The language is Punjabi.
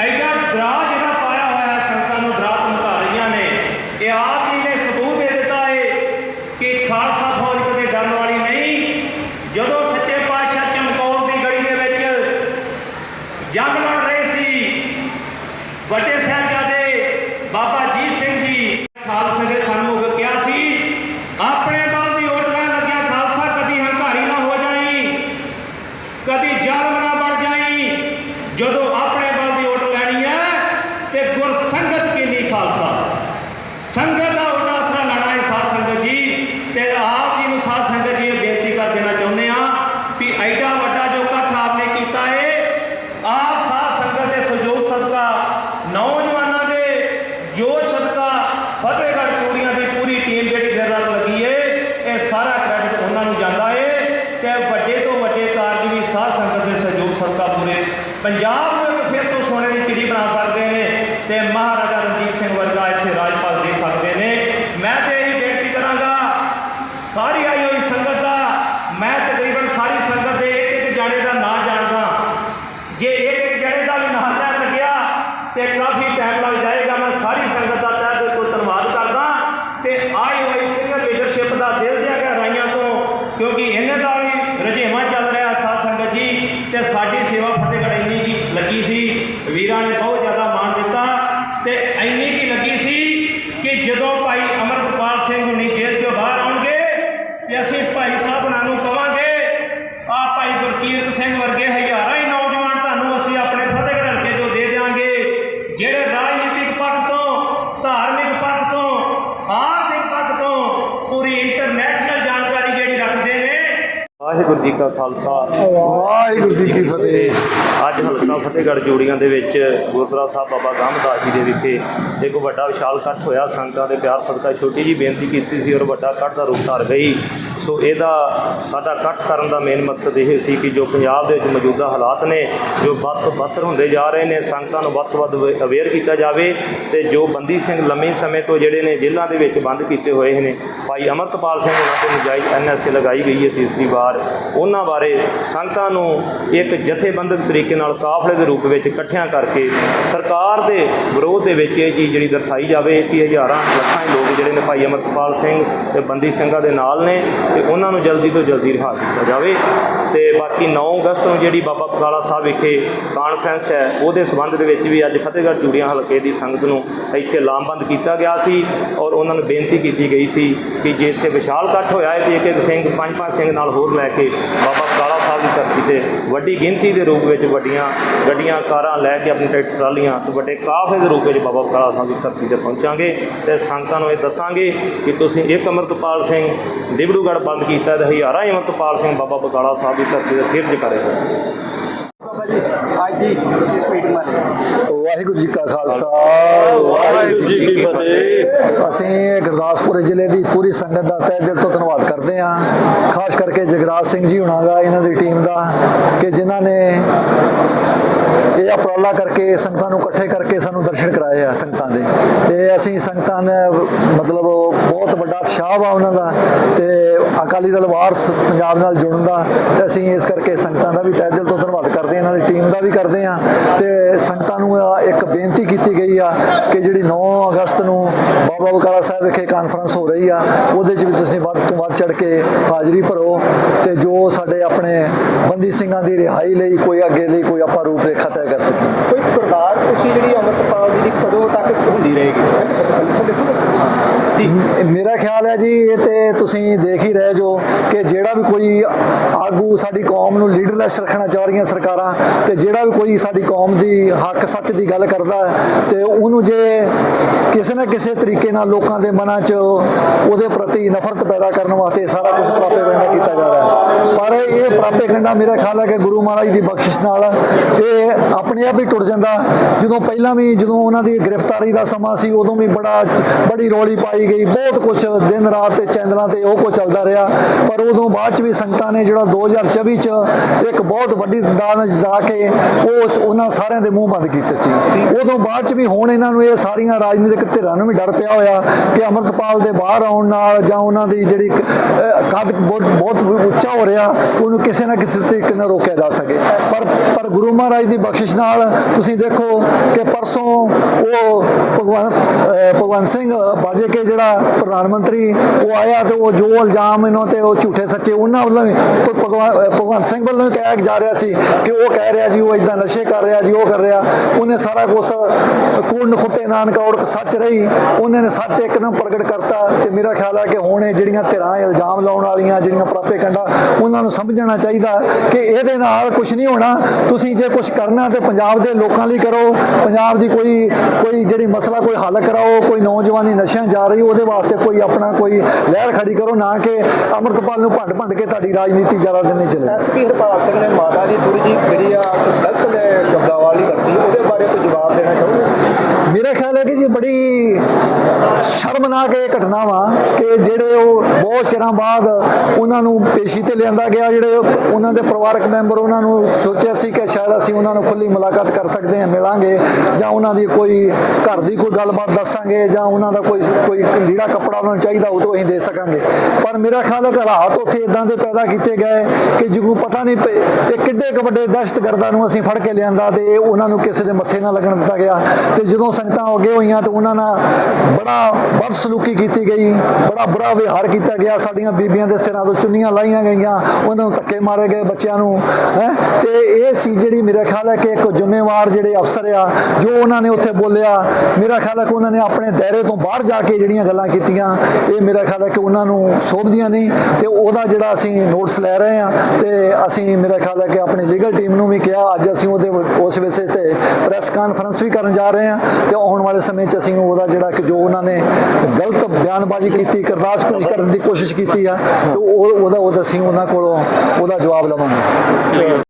ਐਡਾ ਡਰਾ ਜਿਹੜਾ ਪਾਇਆ ਹੋਇਆ ਹੈ ਸੰਗਤਾਂ ਨੂੰ ਡਰਾ ਧਮਕਾ ਰਹੀਆਂ ਨੇ ਇਹ ਆਪ ਜੀ ਨੇ ਸਬੂਤ ਦੇ ਦਿੱਤਾ ਹੈ ਕਿ ਖਾਲਸਾ ਫੌਜ ਕਦੇ ਡਰਨ ਵਾਲੀ ਨਹੀਂ ਜਦੋਂ ਸੱਚੇ ਪਾਤਸ਼ਾਹ ਚਮਕੌਰ ਦੀ ਗੜੀ ਦੇ ਵਿੱਚ ਜੰਗ ਲੜ ਰਹੇ ਸੀ ਵੱਡੇ ਸਾਹਿਬਜ਼ਾਦੇ ਬਾਬਾ ਜੀ ਸਿੰਘ ਜੀ ਖਾਲਸੇ ਦੇ ਸਨਮੁਖ ਕਿਹਾ ਸੀ ਆਪਣੇ ਬਲ ਦੀ ਓਟ ਨਾ ਲੱਗਿਆ ਖਾਲਸਾ ਕਦੀ ਹੰਕਾਰੀ ਨਾ ਹੋ ਜਾਈ ਕਦੀ ਜ਼ਾਲਮ ਨਾ ਬਣ ਜਾਈ ਜਦੋਂ ਆਪਣੇ ਬਲ ਦੀ ਓਟ ਲੈਣੀ ਹੈ ਤੇ ਗੁਰ ਸੰਗਤ ਕੀ ਨਹੀਂ ਖਾਲਸਾ ਸੰਗਤ ਦਾ ਉਹਦਾ ਆਸਰਾ ਲੈਣਾ ਹੈ ਸਾਧ ਸੰਗਤ ਜੀ ਤੇ ਆਪ ਜੀ ਨੂੰ ਸਾਧ ਸੰਗਤ ਜੀ ਇਹ ਬੇਨਤੀ ਕਰ ਦੇਣਾ ਚਾਹੁੰਦੇ ਆ ਵੀ ਐਡਾ ਵੱਡਾ ਜੋ ਇਕੱਠ ਆਪਨੇ ਕੀਤਾ ਹੈ ਆਪ ਸਾਧ ਸੰਗਤ ਦੇ ਸਹਿਯੋਗ ਸਦਕਾ ਨੌਜਵਾਨਾਂ ਦੇ ਜੋਸ਼ ਸਦਕਾ ਫਤਿਹਗੜ੍ਹ ਚੂੜੀਆਂ ਦੀ ਪੂਰੀ ਟੀਮ ਜਿਹੜੀ ਦਿਨ ਰਾਤ ਲੱਗੀ ਏ ਇਹ ਸਾਰਾ ਕ੍ਰੈਡਿਟ ਉਹਨਾਂ ਨੂੰ ਜਾਂਦਾ ਏ ਕਿ ਵੱਡੇ ਤੋਂ ਵੱਡੇ ਕਾਰਜ ਵੀ ਸਾਧ ਸੰਗਤ ਦੇ ਸਹਿਯੋਗ ਸਦਕਾ ਪੂਰੇ ਪੰਜਾਬ ਨੂੰ ਇੱਕ ਫਿਰ ਤੋਂ ਸੋਨੇ ਦੀ ਚਿੜੀ ਬਣਾ ਸਕਦੇ ਨੇ ਤੇ ਮਹਾਰਾਜਾ ਰਣਜੀਤ ਸਿੰਘ ਵਰਗਾ ਇੱਥੇ ਰਾਜਪਾਲ ਦੇ ਸਕਦੇ ਨੇ ਮੈਂ ਤੇ ਇਹ ਬੇਨਤੀ ਕਰਾਂਗਾ ਸਾਰੀ ਆਈ ਹੋਈ ਸੰਗਤ ਦਾ ਮੈਂ ਤਕਰੀਬਨ ਸਾਰੀ ਸੰਗਤ ਦੇ ਇੱਕ ਇੱਕ ਜਾਣੇ ਦਾ ਨਾਂ ਜਾਣਦਾ ਜੇ ਇੱਕ ਇੱਕ ਜਣੇ ਦਾ ਵੀ ਨਾਂ ਲੈਣ ਲੱਗਿਆ ਤੇ ਕਾਫੀ ਟਾਈਮ ਲੱਗ ਜਾਏਗਾ ਮੈਂ ਸਾਰੀ ਸੰਗਤ ਦਾ ਤਹਿ ਦਿਲ ਤੋਂ ਧੰਨਵਾਦ ਕਰਦਾ ਤੇ ਆਈ ਹੋਈ ਸੀਨੀਅਰ ਲੀਡਰਸ਼ਿਪ ਦਾ ਦਿਲ ਦੀਆਂ ਗਹਿਰਾਈਆਂ ਤੋਂ ਕਿਉਂਕਿ ਇਹਨਾਂ ਦਾ ਵੀ ਰੁਝੇਵਾਂ ਚੱਲ ਰਿਹਾ ਸਾਧ ਸੰਗਤ ਜੀ ਤੇ ਸਾਡੀ ਸੇਵਾ ਫਤਿਹਗੜ੍ਹ ਇੰਨੀ ਕੀ ਲੱਗੀ ਸੀ ਵੀਰਾਂ ਨੇ ਬਹੁਤ ਜ਼ਿਆਦਾ ਮਾਣ ਦਿੱਤਾ ਤੇ ਇੰਨੀ ਕੀ ਲੱਗੀ ਸੀ ਕਿ ਜਦੋਂ ਭਾਈ ਅਮਰਤਪਾਲ ਸਿੰਘ ਹੁਣੀ ਜੇਲ੍ਹ ਚੋਂ ਬਾਹਰ ਆਉਣਗੇ ਤੇ ਅਸੀਂ ਭਾਈ ਸਾਹਿਬ ਉਹਨਾਂ ਨੂੰ ਕਵਾਂਗੇ ਆ ਭਾਈ ਗੁਰਕੀਰਤ ਸਿੰਘ ਵਰਗੇ ਹਜ਼ਾਰਾਂ ਹੀ ਨੌਜਵਾਨ ਤੁਹਾਨੂੰ ਅਸੀਂ ਆਪਣੇ ਫਤਿਹਗੜ੍ਹ ਹਲਕੇ ਚੋਂ ਦੇ ਦਿਆਂਗੇ ਜਿਹੜੇ ਰਾਜਨੀਤਿਕ ਪੱਖ ਤੋਂ ਧਾਰਮਿਕ ਪੱਖ ਤੋਂ ਆਰਥਿਕ ਪੱਖ ਤੋਂ ਪੂਰੀ ਇੰਟਰਨੈਸ਼ਨਲ ਜਾਣਕਾਰੀ ਜਿਹੜੀ ਰੱਖਦੇ ਨੇ ਕਾ ਖਾਲਸਾ। ਵਾਹਿਗੁਰੂ ਜੀ ਕੀ ਫਤਿਹ। ਅੱਜ ਹਲਕਾ ਫਤਿਹਗੜ੍ਹ ਜੋੜੀਆਂ ਦੇ ਵਿੱਚ ਗੁਰਦੁਆਰਾ ਸਾਹਿਬ ਬਾਬਾ ਗਾਮਦਾਸ ਜੀ ਦੇ ਵਿਖੇ ਇੱਕ ਵੱਡਾ ਵਿਸ਼ਾਲ ਇਕੱਠ ਹੋਇਆ। ਸੰਗਤਾਂ ਦੇ ਪਿਆਰ ਸਦਕਾ ਛੋਟੀ ਜੀ ਬੇਨਤੀ ਕੀਤੀ ਸੀ ਔਰ ਵੱਡਾ ਇਕੱਠ ਦਾ ਰੂਪ ਧਾਰ ਗਈ। ਸੋ ਇਹਦਾ ਸਾਡਾ ਇਕੱਠ ਕਰਨ ਦਾ ਮੇਨ ਮਕਸਦ ਇਹ ਸੀ ਕਿ ਜੋ ਪੰਜਾਬ ਦੇ ਵਿੱਚ ਮੌਜੂਦਾ ਹਾਲਾਤ ਨੇ, ਜੋ ਵੱਧ ਤੋਂ ਬੱਤਰ ਹੁੰਦੇ ਜਾ ਰਹੇ ਨੇ, ਸੰਗਤਾਂ ਨੂੰ ਵੱਧ ਤੋਂ ਵੱਧ ਅਵੇਅਰ ਕੀਤਾ ਜਾਵੇ ਤੇ ਜੋ ਬੰਦੀ ਸਿੰਘ ਲੰਮੇ ਸਮੇਂ ਤੋਂ ਜਿਹੜੇ ਨੇ ਜੇਲ੍ਹਾਂ ਦੇ ਵਿੱਚ ਬੰਦ ਕੀਤੇ ਹੋਏ ਨੇ, ਭਾਈ ਅਮਰਤਪਾਲ ਸਿੰਘ ਉਹਨਾਂ ਤੇ ਨਜਾਇਜ਼ ਐਨਐਸਏ ਲਗਾਈ ਗਈ ਹੈ ਤੀਸਰੀ ਵਾਰ। ਉਹਨਾਂ ਬਾਰੇ ਸੰਗਤਾਂ ਨੂੰ ਇੱਕ ਜਥੇਬੰਦਕ ਤਰੀਕੇ ਨਾਲ ਕਾਫਲੇ ਦੇ ਰੂਪ ਵਿੱਚ ਇਕੱਠਿਆਂ ਕਰਕੇ ਸਰਕਾਰ ਦੇ ਵਿਰੋਧ ਦੇ ਵਿੱਚ ਇਹ ਚੀਜ਼ ਜਿਹੜੀ ਦਰਸਾਈ ਜਾਵੇ ਕਿ ਹਜ਼ਾਰਾਂ ਲੱਖਾਂ ਹੀ ਲੋਕ ਜਿਹੜੇ ਨੇ ਭਾਈ ਅਮਰਤਪਾਲ ਸਿੰਘ ਤੇ ਬੰਦੀ ਸਿੰਘਾਂ ਦੇ ਨਾਲ ਨੇ। ਤੇ ਉਹਨਾਂ ਨੂੰ ਜਲਦੀ ਤੋਂ ਜਲਦੀ ਰਿਹਾ ਕੀਤਾ ਜਾਵੇ। ਤੇ ਬਾਕੀ 9 ਅਗਸਤ ਨੂੰ ਜਿਹੜੀ ਬਾਬਾ ਬਕਾਲਾ ਸਾਹਿਬ ਵਿਖੇ ਕਾਨਫਰੰਸ ਹੈ, ਉਹਦੇ ਸਬੰਧ ਦੇ ਵਿੱਚ ਵੀ ਅੱਜ ਫਤਿਹਗੜ੍ਹ ਚੂੜੀਆਂ ਹਲਕੇ ਦੀ ਸੰਗਤ ਨੂੰ ਇੱਥੇ ਲਾਮਬੰਦ ਕੀਤਾ ਗਿਆ ਸੀ ਔਰ ਉਹਨਾਂ ਨੂੰ ਬੇਨਤੀ ਕੀਤੀ ਗਈ ਸੀ ਕਿ ਜੇ ਇੱਥੇ ਵਿਸ਼ਾਲ ਇਕੱਠ ਹੋਇਆ ਹੈ, ਤੇ ਇੱਕ ਇੱਕ ਸਿੰਘ ਪੰਜ ਪੰਜ ਸਿੰਘ ਨਾਲ ਹੋਰ ਲੈ ਕੇ ਬਾਬਾ ਬਕਾਲਾ ਦੀ ਧਰਤੀ ਤੇ ਵੱਡੀ ਗਿਣਤੀ ਦੇ ਰੂਪ ਵਿੱਚ ਵੱਡੀਆਂ ਗੱਡੀਆਂ, ਕਾਰਾਂ ਲੈ ਕੇ ਆਪਣੀ ਟਰੈਕਟਰ, ਟਰਾਲੀਆਂ ਤੇ ਵੱਡੇ ਕਾਫੇ ਦੇ ਰੂਪ ਵਿੱਚ ਬਾਬਾ ਬਕਾਲਾ ਸਾਹਿਬ ਦੀ ਧਰਤੀ ਤੇ ਪਹੁੰਚਾਂਗੇ ਤੇ ਸੰਗਤਾਂ ਨੂੰ ਇਹ ਦੱਸਾਂਗੇ ਕਿ ਤੁਸੀਂ ਇੱਕ ਅਮਰਤਪਾਲ ਸਿੰਘ ਡਿਬੜੂਗੜ੍ਹ ਬੰਦ ਕੀਤਾ ਤੇ ਹਜ਼ਾਰਾਂ ਹੀ ਅਮਰਤਪਾਲ ਸਿੰਘ ਬਾਬਾ ਬਕਾਲਾ ਸਾਹਿਬ ਦੀ ਧਰਤੀ ਤੇ ਸਿਰਜ ਕਰੇ ਹੋਏ ਬਾਬਾ ਜੀ, ਅੱਜ ਦੀ ਇਸ ਮੀਟਿੰਗ ਬਾਰੇ। ਵਾਹਿਗੁਰੂ ਜੀ ਕਾ ਖਾਲਸਾ ਵਾਹਿਗੁਰੂ ਜੀ ਕੀ ਫਤਿਹ। ਅਸੀਂ ਗੁਰਦਾਸਪੁਰ ਜ਼ਿਲ੍ਹੇ ਦੀ ਪੂਰੀ ਸੰਗਤ ਦਾ ਤਹਿ ਦਿਲ ਤੋਂ ਧੰਨਵਾਦ ਕਰਦੇ ਹਾਂ। ਖਾਸ ਕਰਕੇ ਜਗਰਾਜ ਸਿੰਘ ਜੀ ਹੁਣਾਂ ਦਾ ਇਹਨਾਂ ਦੀ ਟੀਮ ਦਾ ਕਿ ਜਿਨ੍ਹਾਂ ਨੇ ਇਹ ਉਪਰਾਲਾ ਕਰਕੇ, ਸੰਗਤਾਂ ਨੂੰ ਇਕੱਠੇ ਕਰਕੇ ਸਾਨੂੰ ਦਰਸ਼ਨ ਕਰਾਏ ਆ ਸੰਗਤਾਂ ਦੇ। ਤੇ ਅਸੀਂ ਸੰਗਤਾਂ ਨੇ, ਮਤਲਬ ਬਹੁਤ ਵੱਡਾ ਉਤਸ਼ਾਹ ਵਾ ਉਹਨਾਂ ਦਾ ਤੇ ਅਕਾਲੀ ਦਲ ਵਾਰਸ ਪੰਜਾਬ ਨਾਲ ਜੁੜਨ ਦਾ ਤੇ ਅਸੀਂ ਇਸ ਕਰਕੇ ਸੰਗਤਾਂ ਦਾ ਵੀ ਤਹਿ ਦਿਲ ਤੋਂ ਧੰਨਵਾਦ ਕਰਦੇ ਹਾਂ, ਇਹਨਾਂ ਦੀ ਟੀਮ ਦਾ ਵੀ ਕਰਦੇ ਹਾਂ। ਤੇ ਸੰਗਤਾਂ ਨੂੰ ਇੱਕ ਬੇਨਤੀ ਕੀਤੀ ਗਈ ਆ ਕਿ ਜਿਹੜੀ 9 ਅਗਸਤ ਨੂੰ ਬਾਬਾ ਬਕਾਲਾ ਸਾਹਿਬ ਵਿਖੇ ਕਾਨਫਰੰਸ ਹੋ ਰਹੀ ਆ, ਉਹਦੇ 'ਚ ਵੀ ਤੁਸੀਂ ਵੱਧ ਤੋਂ ਵੱਧ ਚੜ ਕੇ ਹਾਜ਼ਰੀ ਭਰੋ ਤੇ ਜੋ ਸਾਡੇ ਆਪਣੇ ਬੰਦੀ ਸਿੰਘਾਂ ਦੀ ਰਿਹਾਈ ਲਈ, ਕੋਈ ਅੱਗੇ ਲਈ, ਕੋਈ ਆਪਾਂ ਰੂਪ ਰੇਖਾ ਤੈਅ ਕਰ ਸਕੀਏ। ਕੋਈ ਕਿਰਦਾਰ ਤੁਸੀਂ ਜਿਹੜੀ ਅੰਮ੍ਰਿਤਪਾਲ ਜੀ ਦੀ ਕਦੋਂ ਤੱਕ ਹੁੰਦੀ ਰਹੇਗੀ? ਜੀ। ਮੇਰਾ ਖਿਆਲ ਹੈ ਜੀ, ਇਹ ਤੇ ਤੁਸੀਂ ਦੇਖ ਹੀ ਰਹੇ ਜੋ ਕਿ ਜਿਹੜਾ ਵੀ ਕੋਈ ਆਗੂ ਸਾਡੀ ਕੌਮ ਨੂੰ ਲੀਡਰਲੈਸ ਰੱਖਣਾ ਚਾਹ ਰਹੀਆਂ ਸਰਕਾਰਾਂ ਤੇ ਜਿਹੜਾ ਵੀ ਕੋਈ ਸਾਡੀ ਕੌਮ ਦੀ ਹੱਕ ਸੱਚ ਦੀ ਗੱਲ ਕਰਦਾ ਹੈ ਤੇ ਉਹਨੂੰ ਜੇ ਕਿਸੇ ਨਾ ਕਿਸੇ ਤਰੀਕੇ ਨਾਲ ਲੋਕਾਂ ਦੇ ਮਨਾਂ 'ਚ ਉਹਦੇ ਪ੍ਰਤੀ ਨਫ਼ਰਤ ਪੈਦਾ ਕਰਨ ਵਾਸਤੇ ਸਾਰਾ ਕੁਝ ਪ੍ਰਾਪੇਗੰਡਾ ਕੀਤਾ ਜਾ ਰਿਹਾ ਹੈ। ਪਰ ਇਹ ਪ੍ਰਾਪੇਗੰਡਾ ਮੇਰਾ ਖਿਆਲ ਹੈ ਕਿ ਗੁਰੂ ਮਹਾਰਾਜ ਦੀ ਬਖਸ਼ਿਸ਼ ਨਾਲ ਇਹ ਆਪਣੇ ਆਪ ਹੀ ਟੁੱਟ ਜਾਂਦਾ। ਜਦੋਂ ਪਹਿਲਾਂ ਵੀ ਜਦੋਂ ਉਹਨਾਂ ਦੀ ਗ੍ਰਿਫਤਾਰੀ ਦਾ ਸਮਾਂ ਸੀ, ਉਦੋਂ ਵੀ ਬੜਾ, ਬੜੀ ਰੌਲੀ ਪਾਈ ਗਈ। ਬਹੁਤ ਕੁਝ ਦਿਨ ਰਾਤ ਤੇ ਚੈਨਲਾਂ ਤੇ ਉਹ ਕੋ ਚੱਲਦਾ ਰਿਹਾ। ਪਰ ਉਦੋਂ ਬਾਅਦ ਚ ਵੀ ਸੰਗਤਾਂ ਨੇ ਜਿਹੜਾ 2024 ਚ ਇੱਕ ਬਹੁਤ ਵੱਡੀ ਦਾਨ ਜਿਤਾ ਕੇ ਉਸ- ਉਹਨਾਂ ਸਾਰਿਆਂ ਦੇ ਮੂੰਹ ਬੰਦ ਕੀਤੇ ਸੀ। ਉਦੋਂ ਬਾਅਦ ਚ ਵੀ ਹੁਣ ਇਹਨਾਂ ਨੂੰ ਇਹ ਸਾਰੀਆਂ ਰਾਜਨੀਤਿਕ ਧਿਰਾਂ ਨੂੰ ਵੀ ਡਰ ਪਿਆ ਹੋਇਆ ਕਿ ਅਮਰਤਪਾਲ ਦੇ ਬਾਹਰ ਆਉਣ ਨਾਲ ਜਾਂ ਉਹਨਾਂ ਦੀ ਜਿਹੜੀ ਇੱਕ, ਬਹੁਤ ਬਹੁਤ ਉੱਚਾ ਹੋ ਰਿਹਾ ਉਹਨੂੰ ਕਿਸੇ ਨਾ ਕਿਸੇ ਤਰੀਕੇ ਨਾਲ ਰੋਕਿਆ ਜਾ ਸਕੇ। ਪਰ ਪਰ ਗੁਰੂ ਮਹਾਰਾਜ ਦੀ ਬਖਸ਼ਿਸ਼ ਨਾਲ ਤੁਸੀਂ ਦੇਖੋ ਕਿ ਪਰਸੋਂ ਉਹ ਭਗਵਾਨ ਅਹ, ਭਗਵੰਤ ਸਿੰਘ ਬਾਜੇਕੇ ਜਿਹੜਾ ਪ੍ਰਧਾਨ ਮੰਤਰੀ ਉਹ ਆਇਆ ਤੇ ਉਹ ਜੋ ਇਲਜ਼ਾਮ ਇਹਨਾਂ ਤੇ ਉਹ ਝੂਠੇ ਸੱਚੇ ਉਹਨਾਂ ਵੱਲੋਂ ਵੀ ਭਗਵਾਨ ਭਗਵੰਤ ਸਿੰਘ ਵੱਲੋਂ ਵੀ ਕਿਹਾ ਜਾ ਰਿਹਾ ਸੀ ਕਿ ਉਹ ਕਹਿ ਰਿਹਾ ਜੀ, ਉਹ ਇਦਾਂ ਨਸ਼ੇ ਕਰ ਰਿਹਾ ਜੀ, ਉਹ ਕਰ ਰਿਹਾ। ਉਹਨੇ ਸਾਰਾ ਕੁਝ ਕੂੜ ਖੁੱਟੇ ਨਾਨਕ ਔਰ ਸੱਚ ਰਹੀ। ਉਹਨਾਂ ਨੇ ਸੱਚ ਇੱਕਦਮ ਪ੍ਰਗਟ ਕਰਤਾ ਤੇ ਮੇਰਾ ਖਿਆਲ ਹੈ ਕਿ ਹੁਣ ਇਹ ਜਿਹੜੀਆਂ ਧਿਰਾਂ ਇਲਜ਼ਾਮ ਲਾਉਣ ਵਾਲੀਆਂ, ਜਿਹੜੀਆਂ ਪ੍ਰਾਪੇ ਕੰਡਾ, ਉਹਨਾਂ ਨੂੰ ਸਮਝਣਾ ਚਾਹੀਦਾ ਕਿ ਇਹਦੇ ਨਾਲ ਕੁਝ ਨਹੀਂ ਹੋਣਾ। ਤੁਸੀਂ ਜੇ ਕੁਝ ਕਰਨਾ ਤੇ ਪੰਜਾਬ ਦੇ ਲੋਕਾਂ ਲਈ ਕਰੋ। ਪੰਜਾਬ ਦੀ ਕੋਈ ਕੋਈ ਜਿਹੜੀ ਮਸਲਾ ਕੋਈ ਹੱਲ ਕਰਾਓ, ਕੋਈ ਨੌਜਵਾਨੀ ਨਸ਼ਿਆਂ ਜਾ ਰਹੀ ਉਹਦੇ ਵਾਸਤੇ ਕੋਈ ਆਪਣਾ ਕੋਈ ਲਹਿਰ ਖੜੀ ਕਰੋ, ਨਾ ਕਿ ਅਮਰਤਪਾਲ ਨੂੰ ਭੰਡ ਭੰਡ ਕੇ ਤੁਹਾਡੀ ਰਾਜਨੀਤੀ ਜ਼ਿਆਦਾ ਦਿਨ ਨਹੀਂ ਚੱਲੇ ਐਸਪੀ ਹਰਪਾਲ ਸਿੰਘ ਨੇ ਮਾਤਾ ਜੀ ਥੋੜੀ ਜੀ ਜਿਹੜੀ ਆ ਗਲਤ ਨੇ ਸ਼ਬਦਾਵਲੀ ਵਰਤੀ ਉਹਦੇ ਬਾਰੇ ਕੋਈ ਜਵਾਬ ਦੇਣਾ ਚਾਹੋ ਮੇਰਾ ਖਿਆਲ ਹੈ ਕਿ ਜੀ ਬੜੀ ਸ਼ਰਮਨਾਕ ਇਹ ਘਟਨਾ ਵਾ ਕਿ ਜਿਹੜੇ ਉਹ ਬਹੁਤ ਚਿਰਾਂ ਬਾਅਦ ਉਹਨਾਂ ਨੂੰ ਪੇਸ਼ੀ ਤੇ ਲਿਆਂਦਾ ਗਿਆ, ਜਿਹੜੇ ਉਹਨਾਂ ਦੇ ਪਰਿਵਾਰਕ ਮੈਂਬਰ ਉਹਨਾਂ ਨੂੰ ਸੋਚਿਆ ਸੀ ਕਿ ਸ਼ਾਇਦ ਅਸੀਂ ਉਹਨਾਂ ਨੂੰ ਖੁੱਲੀ ਮੁਲਾਕਾਤ ਕਰ ਸਕਦੇ ਹਾਂ, ਮਿਲਾਂਗੇ ਜਾਂ ਉਹਨਾਂ ਦੀ ਕੋਈ ਘਰ ਦੀ ਕੋਈ ਗੱਲਬਾਤ ਦੱਸਾਂਗੇ ਜਾਂ ਉਹਨਾਂ ਦਾ ਕੋਈ ਕੋਈ ਲੀੜਾ ਕੱਪੜਾ ਉਹਨਾਂ ਨੂੰ ਚਾਹੀਦਾ, ਉਹ ਤੋਂ ਅਸੀਂ ਦੇ ਸਕਾਂਗੇ। ਪਰ ਮੇਰਾ ਖਿਆਲ ਹੈ ਕਿ ਹਾਲਾਤ ਉੱਥੇ ਇਦਾਂ ਦੇ ਪੈਦਾ ਕੀਤੇ ਗਏ ਕਿ ਜਿਹਨੂੰ ਪਤਾ ਨਹੀਂ ਪਏ, ਇਹ ਕਿੱਡੇ ਕੁ ਵੱਡੇ ਦਹਿਸ਼ਤਗਰਦਾਂ ਨੂੰ ਅਸੀਂ ਫੜ ਕੇ ਲਿਆਂਦਾ ਤੇ ਉਹਨਾਂ ਨੂੰ ਕਿਸੇ ਦੇ ਮੱਥੇ ਨਾ ਲੱਗਣ ਦਿੱਤਾ ਗਿਆ। ਤੇ ਜਦੋਂ ਸੰਗਤਾਂ ਅੱਗੇ ਹੋਈਆਂ ਤੇ ਉਹਨਾਂ ਨਾਲ ਬੜਾ ਬਦਸਲੂਕੀ ਕੀਤੀ ਗਈ, ਬੜਾ ਬੁਰਾ ਵਿਹਾਰ ਕੀਤਾ ਗਿਆ। ਸਾਡੀਆਂ ਬੀਬੀਆਂ ਦੇ ਸਿਰਾਂ ਤੋਂ ਚੁੰਨੀਆਂ ਲਾਈਆਂ ਗਈਆਂ, ਉਹਨਾਂ ਨੂੰ ਧੱਕੇ ਮਾਰੇ ਗਏ ਬੱਚਿਆਂ ਨੂੰ, ਹੈ? ਤੇ ਇਹ ਸੀ ਜਿਹੜੀ ਮੇਰਾ ਖਿਆਲ ਹੈ ਕਿ ਇੱਕ ਜ਼ਿੰਮੇਵਾਰ ਜਿਹੜੇ ਅਫਸਰ ਆ, ਜੋ ਉਹਨਾਂ ਨੇ ਉੱਥੇ ਬੋਲਿਆ, ਮੇਰਾ ਖਿਆਲ ਹੈ ਕਿ ਉਹਨਾਂ ਨੇ ਆਪਣੇ ਦਾਇਰੇ ਤੋਂ ਬਾਹਰ ਜਾ ਕੇ ਜਿਹੜੀਆਂ ਗੱਲਾਂ ਕੀਤੀਆਂ, ਇਹ ਮੇਰਾ ਖਿਆਲ ਹੈ ਕਿ ਉਹਨਾਂ ਨੂੰ ਸੋਭਦੀਆਂ ਨਹੀਂ ਤੇ ਉਹਦਾ ਜਿਹੜਾ ਅਸੀਂ ਨੋਟਸ ਲੈ ਰਹੇ ਹਾਂ ਤੇ ਅਸੀਂ ਮੇਰਾ ਖਿਆਲ ਹੈ ਕਿ ਆਪਣੀ ਲੀਗਲ ਟੀਮ ਨੂੰ ਵੀ ਕਿਹਾ, ਅੱਜ ਅਸੀਂ ਉਹਦੇ, ਉਸ ਵਿਸ਼ੇ ਤੇ ਪ੍ਰੈਸ ਕਾਨਫਰੰਸ ਵੀ ਕਰਨ ਜਾ ਰਹੇ ਹਾਂ ਤੇ ਆਉਣ ਵਾਲੇ ਸਮੇਂ 'ਚ ਅਸੀਂ ਉਹਦਾ ਜਿਹੜਾ ਕਿ ਜੋ ਉਹਨਾਂ ਨੇ ਗਲਤ ਬਿਆਨਬਾਜ਼ੀ ਕੀਤੀ ਕਰਦਾਸ ਕਰਨ ਦੀ ਕੋਸ਼ਿਸ਼ ਕੀਤੀ ਆ, ਤੇ ਉਹ ਉਹਦਾ ਉਹਦਾ ਅਸੀਂ ਉਹਨਾਂ ਕੋਲੋਂ ਉਹਦਾ ਜਵਾਬ ਲਵਾਂਗੇ।